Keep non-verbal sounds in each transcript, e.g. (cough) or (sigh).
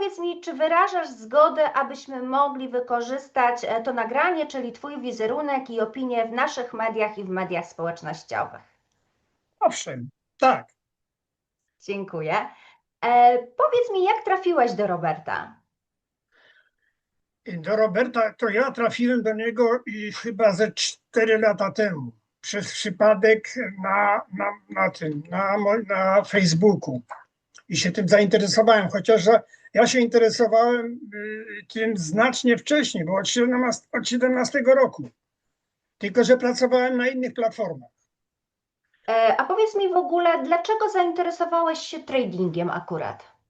powiedz mi, czy wyrażasz zgodę, abyśmy mogli wykorzystać e, to nagranie, czyli Twój wizerunek i opinię w naszych mediach i w mediach społecznościowych? Owszem, tak. Dziękuję. E, powiedz mi, jak trafiłeś do Roberta? Do Roberta to ja trafiłem do niego i chyba ze 4 lata temu. Przez przypadek na, na, na tym, na, na Facebooku. I się tym zainteresowałem, chociaż ja się interesowałem y, tym znacznie wcześniej, bo od 17, od 17 roku. Tylko, że pracowałem na innych platformach. E, a powiedz mi w ogóle, dlaczego zainteresowałeś się tradingiem akurat?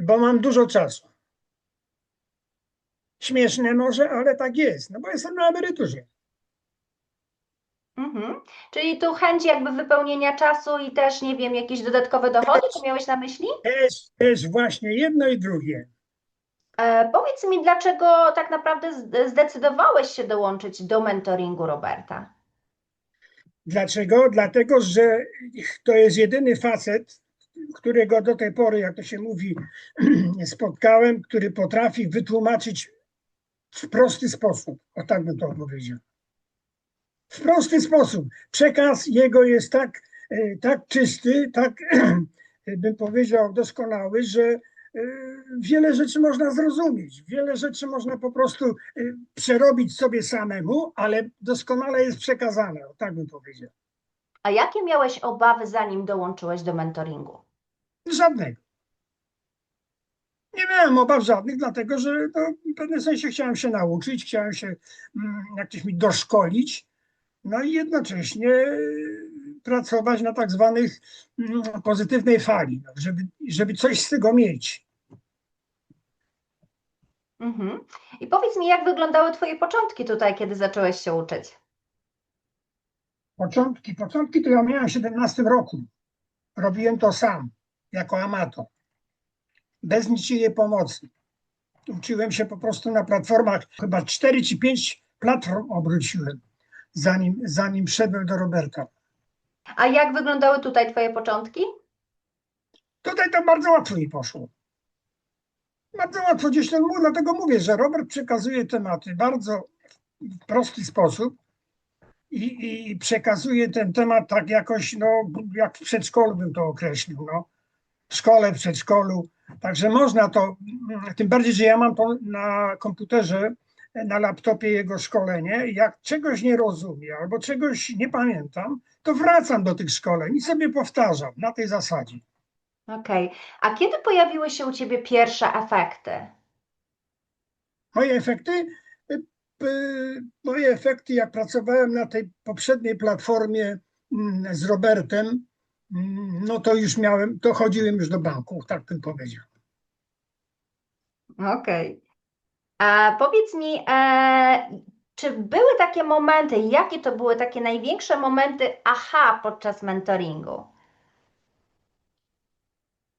bo mam dużo czasu. Śmieszne może, ale tak jest, no bo jestem na emeryturze. Mhm. Czyli tu chęć jakby wypełnienia czasu i też, nie wiem, jakieś dodatkowe dochody, to miałeś na myśli? Też, też właśnie jedno i drugie. E, powiedz mi, dlaczego tak naprawdę zdecydowałeś się dołączyć do mentoringu Roberta? Dlaczego? Dlatego, że to jest jedyny facet, którego do tej pory, jak to się mówi, (clears throat) spotkałem, który potrafi wytłumaczyć w prosty sposób. O tak bym to powiedział. W prosty sposób. Przekaz jego jest tak, e, tak czysty, tak bym powiedział doskonały, że e, wiele rzeczy można zrozumieć, wiele rzeczy można po prostu e, przerobić sobie samemu, ale doskonale jest przekazane, o tak bym powiedział. A jakie miałeś obawy, zanim dołączyłeś do mentoringu? Żadnego. Nie miałem obaw żadnych, dlatego że no, w pewnym sensie chciałem się nauczyć, chciałem się mm, mi doszkolić, no i jednocześnie y, pracować na tak zwanych mm, pozytywnej fali, no, żeby, żeby coś z tego mieć. Mhm. I powiedz mi, jak wyglądały Twoje początki tutaj, kiedy zacząłeś się uczyć? Początki, początki to ja miałem w 17 roku. Robiłem to sam, jako amator. Bez niczyjej pomocy. Uczyłem się po prostu na platformach, chyba 4 czy 5 platform obróciłem, zanim, zanim szedłem do Roberta. A jak wyglądały tutaj Twoje początki? Tutaj to bardzo łatwo mi poszło. Bardzo łatwo gdzieś ten mój, dlatego mówię, że Robert przekazuje tematy bardzo w prosty sposób i, i przekazuje ten temat tak jakoś, no, jak w przedszkolu bym to określił, no. W szkole, w przedszkolu. Także można to, tym bardziej, że ja mam to na komputerze, na laptopie jego szkolenie. Jak czegoś nie rozumiem albo czegoś nie pamiętam, to wracam do tych szkoleń i sobie powtarzam na tej zasadzie. Okej. A kiedy pojawiły się u Ciebie pierwsze efekty? Moje efekty, y, moje efekty, jak pracowałem na tej poprzedniej platformie mm, z Robertem, mm, no to już miałem, to chodziłem już do banku, tak bym powiedział. Okej. A powiedz mi, e, czy były takie momenty, jakie to były takie największe momenty aha podczas mentoringu?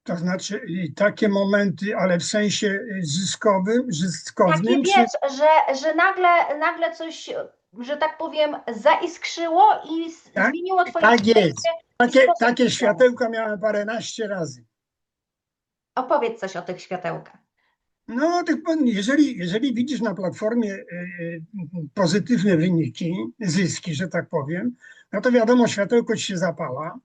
To znaczy takie momenty, ale w sensie y, zyskowym, Takie zyskownym, czy wiesz, że, że nagle, nagle coś, że tak powiem, zaiskrzyło i Tak, zmieniło Twoje tak jest. takie, takie światełka miałem paręnaście razy. Opowiedz coś o tych światełkach. No, tych, jeżeli, jeżeli widzisz na platformie y, y, pozytywne wyniki, zyski, że tak powiem, no to wiadomo, światełko ci się zapala.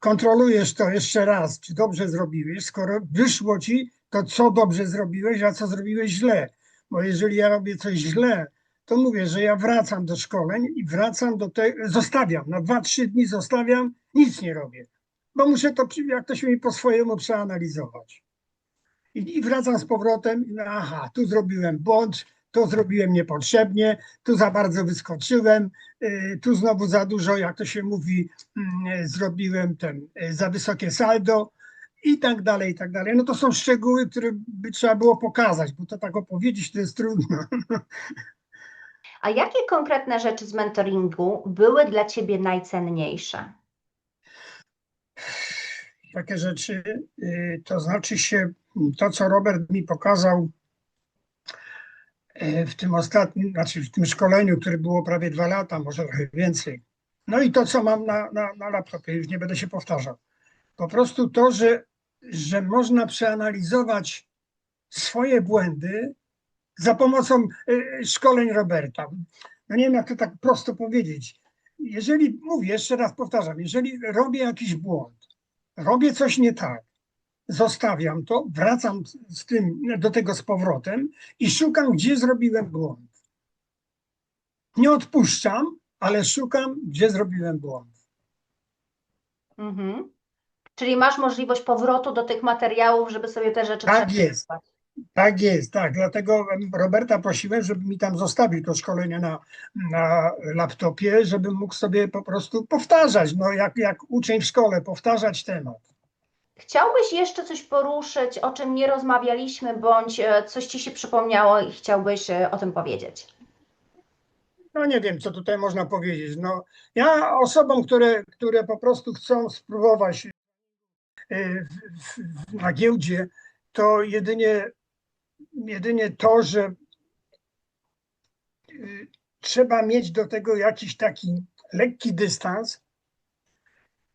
Kontrolujesz to jeszcze raz, czy dobrze zrobiłeś. Skoro wyszło ci, to co dobrze zrobiłeś, a co zrobiłeś źle. Bo jeżeli ja robię coś źle, to mówię, że ja wracam do szkoleń i wracam do tego, zostawiam. Na dwa, trzy dni zostawiam, nic nie robię. Bo muszę to, jak to się mi po swojemu przeanalizować. I, i wracam z powrotem, no, aha, tu zrobiłem błąd, to zrobiłem niepotrzebnie, tu za bardzo wyskoczyłem, y, tu znowu za dużo, jak to się mówi, mm, zrobiłem ten, y, za wysokie saldo i tak dalej, i tak dalej. No to są szczegóły, które by trzeba było pokazać, bo to tak opowiedzieć to jest trudno. A jakie konkretne rzeczy z mentoringu były dla Ciebie najcenniejsze? Takie rzeczy, y, to znaczy się to, co Robert mi pokazał y, w tym ostatnim, znaczy w tym szkoleniu, które było prawie dwa lata, może trochę więcej. No i to, co mam na, na, na laptopie, już nie będę się powtarzał. Po prostu to, że, że można przeanalizować swoje błędy za pomocą y, szkoleń Roberta. No nie wiem, jak to tak prosto powiedzieć. Jeżeli, mówię, jeszcze raz powtarzam, jeżeli robię jakiś błąd, robię coś nie tak, zostawiam to, wracam z- tym do tego z powrotem i szukam, gdzie zrobiłem błąd. Nie odpuszczam, ale szukam, gdzie zrobiłem błąd. Mhm. Czyli masz możliwość powrotu do tych materiałów, żeby sobie te rzeczy Tak przeczytać. Tak jest, tak. Dlatego Roberta prosiłem, żeby mi tam zostawił to szkolenie na, na laptopie, żebym mógł sobie po prostu powtarzać, no jak, jak uczeń w szkole, powtarzać temat. Chciałbyś jeszcze coś poruszyć, o czym nie rozmawialiśmy, bądź e, coś ci się przypomniało i chciałbyś e, o tym powiedzieć? No nie wiem, co tutaj można powiedzieć. No, ja osobom, które, które po prostu chcą spróbować w, na giełdzie, to jedynie, jedynie to, że trzeba mieć do tego jakiś taki lekki dystans.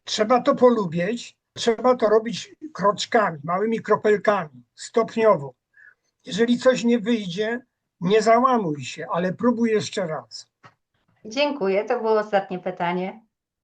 Trzeba to polubić, trzeba to robić kroczkami, małymi kropelkami, stopniowo. Jeżeli coś nie wyjdzie, nie załamuj się, ale próbuj jeszcze raz. Dziękuję, to było ostatnie pytanie.